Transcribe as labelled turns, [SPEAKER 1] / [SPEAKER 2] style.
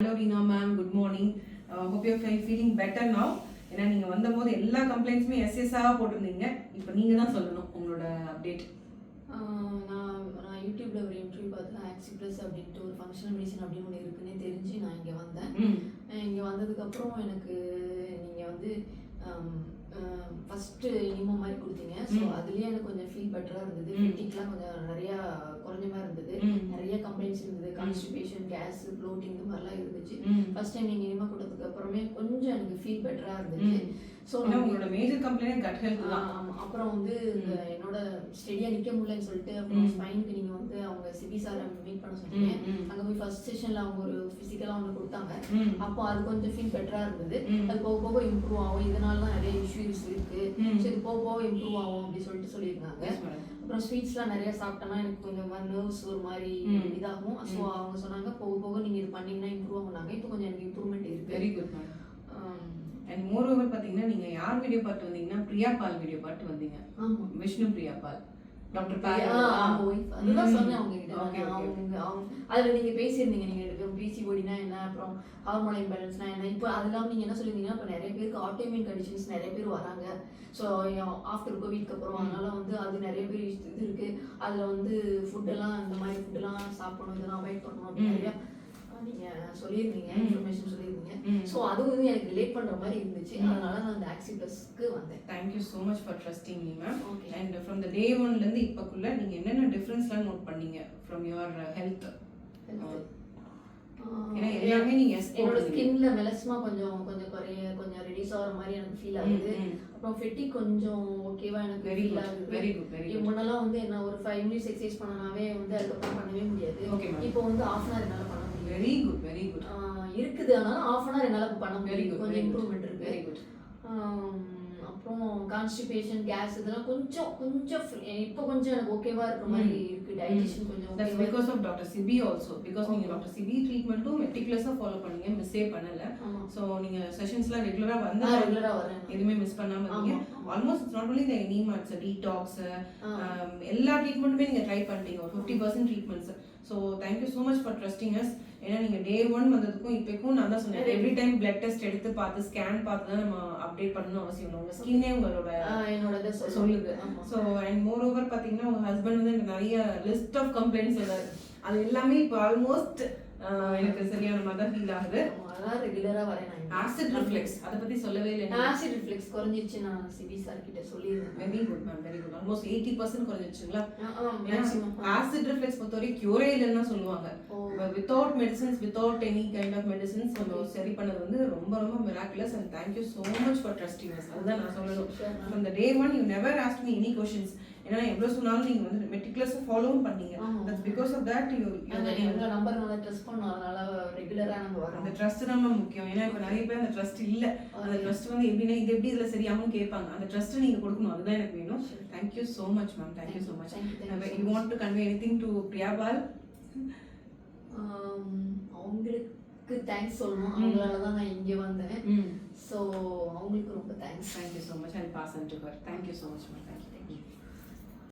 [SPEAKER 1] Hello Reena ma'am good morning hope you feeling better now ஏன்னா நீங்கள் வந்தபோது எல்லா கம்ப்ளைண்ட்ஸுமே எஸ்எஸ்ஸாக போட்டிருந்தீங்க. இப்போ நீங்கள் தான் சொல்லணும் உங்களோட அப்டேட்
[SPEAKER 2] நான் நான் யூடியூப்ல ஒரு இன்டர்வியூ பார்த்து ஆக்சிப்ளஸ் அப்படின்ட்டு ஒரு ஃபங்க்ஷனல் மெடிசன் அப்படின்னு ஒன்று இருக்குன்னே தெரிஞ்சு நான் இங்கே வந்தேன். இங்கே வந்ததுக்கப்புறம் எனக்கு நீங்கள் வந்து ஃபஸ்ட்டு இனிமோ மாதிரி கொடுத்தீங்க ஸோ. அதுலேயே எனக்கு கொஞ்சம் ஃபீல் பெட்டராக இருந்தது. ஃபிட்டிக்லாம் கொஞ்சம் நிறையா குறைஞ்ச மாதிரி இருந்தது. நிறைய கம்ப்ளைண்ட்ஸ் இருந்தது கான்ஸ்டிபேஷன் கேஸ் ப்ளோட்டிங் இந்த மாதிரிலாம் இருந்துச்சு ஃபர்ஸ்ட் டைம் நீங்கள் இனிமா கொடுத்ததுக்கு அப்புறமே கொஞ்சம் எனக்கு ஃபீல் பெட்டராக இருந்துச்சு. ஸோ
[SPEAKER 1] உங்களோட மேஜர் கம்ப்ளைண்ட் கட் ஹெல்த் தான்
[SPEAKER 2] ஆமா. அப்புறம் வந்து என்னோட ஸ்டெடியா நிக்க முடியலன்னு சொல்லிட்டு அப்புறம். ஸ்பைனுக்கு நீங்க வந்து அவங்க சிபி சாரை மீட் பண்ண சொன்னீங்க
[SPEAKER 1] ம், ம்.
[SPEAKER 2] அங்க போய் ஃபர்ஸ்ட் செஷன்ல அவங்க ஒரு பிசிக்கலா ஒன்று கொடுத்தாங்க. அப்போ அது கொஞ்சம் ஃபீல் பெட்டரா இருந்தது. அது போக போக இம்ப்ரூவ் ஆகும். இதனால தான் நிறைய இஷ்யூஸ் இருக்கு. ஸோ இது போக போக இம்ப்ரூவ் ஆகும் அப்படி சொல்லிட்டு சொல்லியிருந்தாங்க.
[SPEAKER 1] Madam.
[SPEAKER 2] அப்புறம் ஸ்வீட்ஸ்லாம் நிறைய சாப்பிட்டேன்னா எனக்கு கொஞ்சம் நர்வ்ஸ் ஒரு மாதிரி. இதாகும். ஸோ. அவங்க சொன்னாங்க போக போக நீங்க இது பண்ணீங்கன்னா இம்ப்ரூவ் ஆகுனாங்க இப்போ கொஞ்சம் எனக்கு இம்ப்ரூவ்மெண்ட் இருக்கு.
[SPEAKER 1] Very good ma'am. And moreover பார்த்தீங்கன்னா நீங்கள் யார் வீடியோ பார்த்து வந்தீங்கன்னா பிரியா பால் வீடியோ பார்த்து வந்தீங்க.
[SPEAKER 2] ஆமா.
[SPEAKER 1] விஷ்ணு பிரியா பால். டாக்டர்.
[SPEAKER 2] அதுதான் சொன்னேன் அவங்க அவங்க அதுல நீங்க பேசியிருந்தீங்க நீங்க ரெண்டு பேரும் பிசிஓடினா என்ன அப்புறம் ஹார்மோன் இம்பேலன்ஸ்னா என்ன? இப்போ அது இல்லாம நீங்க என்ன சொல்லியிருந்தீங்கன்னா இப்போ நிறைய பேருக்கு ஆட்டோமின் கண்டிஷன்ஸ் நிறைய பேர் வராங்க. ஸோ ஆஃப்டர் கோவிட்க்கு அப்புறம் அதனால வந்து அது நிறைய பேர் இது இருக்கு. அதுல வந்து ஃபுட் எல்லாம் இந்த மாதிரி ஃபுட் எல்லாம் சாப்பிடணும் இதெல்லாம் அவாய்ட் பண்ணணும் அப்படின்னு. நிறைய நீங்க சொல்லியிருந்தீங்க. இன்ஃபர்மேஷன் சொல்லியிருந்தீங்க. ஸோ அது வந்து எனக்கு ரிலேட் பண்ற மாதிரி இருந்துச்சு. அதனால நான் அந்த ஆக்சிபிளஸ்க்கு வந்தேன்.
[SPEAKER 1] Thank you so much for trusting me ma'am
[SPEAKER 2] okay
[SPEAKER 1] and from the day ஒன்லேருந்து இப்போக்குள்ள நீங்கள் என்னென்ன டிஃப்ரென்ஸ்லாம் நோட் பண்ணீங்க? ஃப்ரம் யுவர் ஹெல்த் ஏன்னா எல்லாமே நீங்கள்
[SPEAKER 2] என்னோட ஸ்கின்ல மெலஸ்மா கொஞ்சம் கொஞ்சம் குறைய கொஞ்சம் ரெடியூஸ் ஆகிற மாதிரி எனக்கு ஃபீல் ஆகுது. அப்புறம் ஃபெட்டி கொஞ்சம் ஓகேவா எனக்கு
[SPEAKER 1] வெரி
[SPEAKER 2] ஆகுது.
[SPEAKER 1] வெரி குட் வெரி
[SPEAKER 2] முன்னெல்லாம் வந்து என்ன ஒரு ஃபைவ் மினிட்ஸ் எக்ஸசைஸ் பண்ணனாவே வந்து அதுக்கப்புறம் பண்ணவே முடியாது. இப்போ வந்து ஆஃப் அன் ஹவர் என்னால் பண்ண
[SPEAKER 1] வெரி குட் வெரி குட்
[SPEAKER 2] இருக்குது. ஆனாலும் ஆஃப் அன் ஹவர் என்னால் பண்ண
[SPEAKER 1] வெரி குட்
[SPEAKER 2] கொஞ்சம் இம்ப்ரூவ்மெண்ட் இருக்கு.
[SPEAKER 1] வெரி குட்
[SPEAKER 2] அப்புறம் கான்ஸ்டிபேஷன் கேஸ் இதெல்லாம் கொஞ்சம் கொஞ்சம் இப்போ கொஞ்சம் எனக்கு ஓகேவா இருக்கிற மாதிரி இருக்கு. டைஜஷன் கொஞ்சம்
[SPEAKER 1] that's because of doctor CB also because
[SPEAKER 2] Okay.
[SPEAKER 1] Doctor CB ட்ரீட்மெண்ட்டும் மெட்டிகுலஸாக ஃபாலோ பண்ணீங்க. மிஸ்ஸே பண்ணல. ஸோ நீங்கள் செஷன்ஸ்லாம் ரெகுலராக வந்து
[SPEAKER 2] ரெகுலரா வரேன்
[SPEAKER 1] எதுவுமே மிஸ் பண்ணாம இருந்தீங்க. ஆல்மோஸ்ட் இட்ஸ் நாட் ஒன்லி இந்த எனிமாட்ஸ் டீடாக்ஸ். எல்லா ட்ரீட்மெண்ட்டுமே நீங்கள் ட்ரை பண்ணிட்டீங்க ஒரு fifty percent treatments so thank you so much for trusting us ஏன்னா நீங்கள் டே ஒன் வந்ததுக்கும் இப்போக்கும் நான் தான் சொன்னேன். எவ்ரி டைம் பிளட் டெஸ்ட் எடுத்து பார்த்து ஸ்கேன் பார்த்து தான் நம்ம அப்டேட் பண்ணணும் அவசியம் இல்லை. உங்கள் ஸ்கின்னே உங்களோட
[SPEAKER 2] என்னோட.
[SPEAKER 1] சொல்லுது. ஸோ அண்ட் மோர் ஓவர் பார்த்தீங்கன்னா உங்கள் ஹஸ்பண்ட் வந்து எனக்கு நிறைய லிஸ்ட் ஆஃப் கம்ப்ளைண்ட்ஸ் சொன்னார் அது எல்லாமே இப்போ ஆல்மோஸ்ட் எனக்கு சரியான மாதிரி ஃபீல் ஆகுது
[SPEAKER 2] அதான் ரெகுலரா வரேன்
[SPEAKER 1] ஆசிட் ரிஃப்ளெக்ஸ் அதை பற்றி சொல்லவே இல்லை.
[SPEAKER 2] ஆசிட் ரிஃப்ளெக்ஸ் குறைஞ்சிருச்சு நான் சிபி சார் கிட்ட சொல்லியிருந்தேன்.
[SPEAKER 1] Very good ma'am very good almost eighty percent குறைஞ்சிச்சுங்களா acid reflux பொறுத்தவரை கியூரே இல்லைன்னு சொல்லுவாங்க. Without medicines without any kind of medicines நம்ம சரி பண்ணது வந்து ரொம்ப ரொம்ப miraculous and thank you so much for trusting us அதுதான் நான் சொல்லணும். From the day one you never ask me any questions ஏன்னா எவ்வளோ சொன்னாலும் நீங்கள் வந்து மெட்டிகுலஸாக ஃபாலோவும் பண்ணீங்க. That's because of that you
[SPEAKER 2] உங்க நம்பர் நல்லா ட்ரெஸ் பண்ணோம் அதனால ரெகுலரா நாங்க
[SPEAKER 1] அந்த
[SPEAKER 2] வரோம்
[SPEAKER 1] ட்ரஸ்ட் தான் மேம் முக்கியம். ஏன்னா இப்போ நிறைய பேர் அந்த ட்ரஸ்ட் இல்லை. அந்த. ட்ரஸ்ட் வந்து எப்படின்னா இது எப்படி இதில் சரியாகும் கேட்பாங்க. அந்த ட்ரஸ்ட் நீங்கள் கொடுக்கணும். அதுதான் எனக்கு வேணும். Thank you so much ma'am thank you so much you want to convey anything to Priyapal
[SPEAKER 2] ஆம், அவங்களுக்கு தேங்க்ஸ் சொல்லணும். அவங்களால தான் நான் இங்க வந்தேன். ஸோ அவங்களுக்கு ரொம்ப thanks
[SPEAKER 1] thank you so much and pass and to her thank you so much ma'am thank you thank you